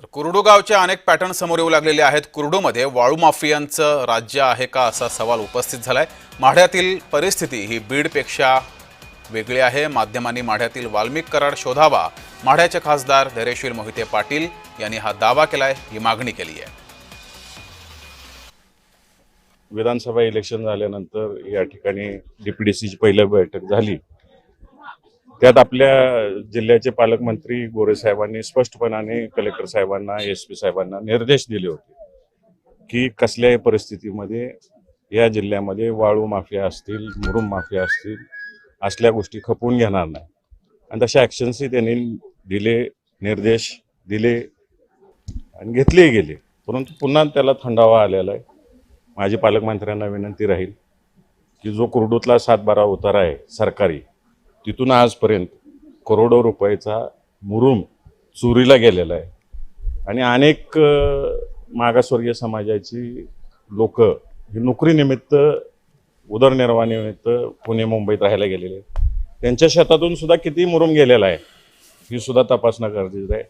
तर कुरडूगावचे अनेक पॅटर्न समोर येऊ लागलेले आहेत. कुर्डूमध्ये वाळू माफियांचं राज्य आहे का असा सवाल उपस्थित झालाय. माढ्यातील परिस्थिती ही बीडपेक्षा वेगळी आहे. माध्यमांनी माढ्यातील वाल्मिक कराड शोधावा. माढ्याचे खासदार धैर्यशील मोहिते पाटील यांनी हा दावा केलाय. ही मागणी केली आहे. विधानसभा इलेक्शन झाल्यानंतर या ठिकाणी डीपीडीसीची पहिली बैठक झाली. त्यात आपल्या जिल्ह्याचे पालकमंत्री गोरे साहेबांनी स्पष्टपणाने कलेक्टर साहेबांना एस पी साहेबांना निर्देश दिले होते की कसल्याही परिस्थितीमध्ये या जिल्ह्यामध्ये वाळू माफिया असतील मुरुम माफिया असतील असल्या गोष्टी खपवून घेणार नाही. आणि तशा ॲक्शन्सही त्यांनी दिले निर्देश दिले आणि घेतलेही गेले. परंतु पुन्हा त्याला थंडावा आलेला आहे. माझी पालकमंत्र्यांना विनंती राहील की जो कुर्डूतला सात बारा उतारा आहे सरकारी तिथून आजपर्यंत करोडो रुपयाचा मुरुम चोरीला गेलेला आहे. आणि अनेक मागासवर्गीय समाजाची लोक ही नोकरीनिमित्त उदरनिर्वाहानिमित्त पुणे मुंबईत राहायला गेलेले आहेत. त्यांच्या शेतातून सुद्धा किती मुरुम गेलेला आहे ही सुद्धा तपासणं गरजेचं आहे.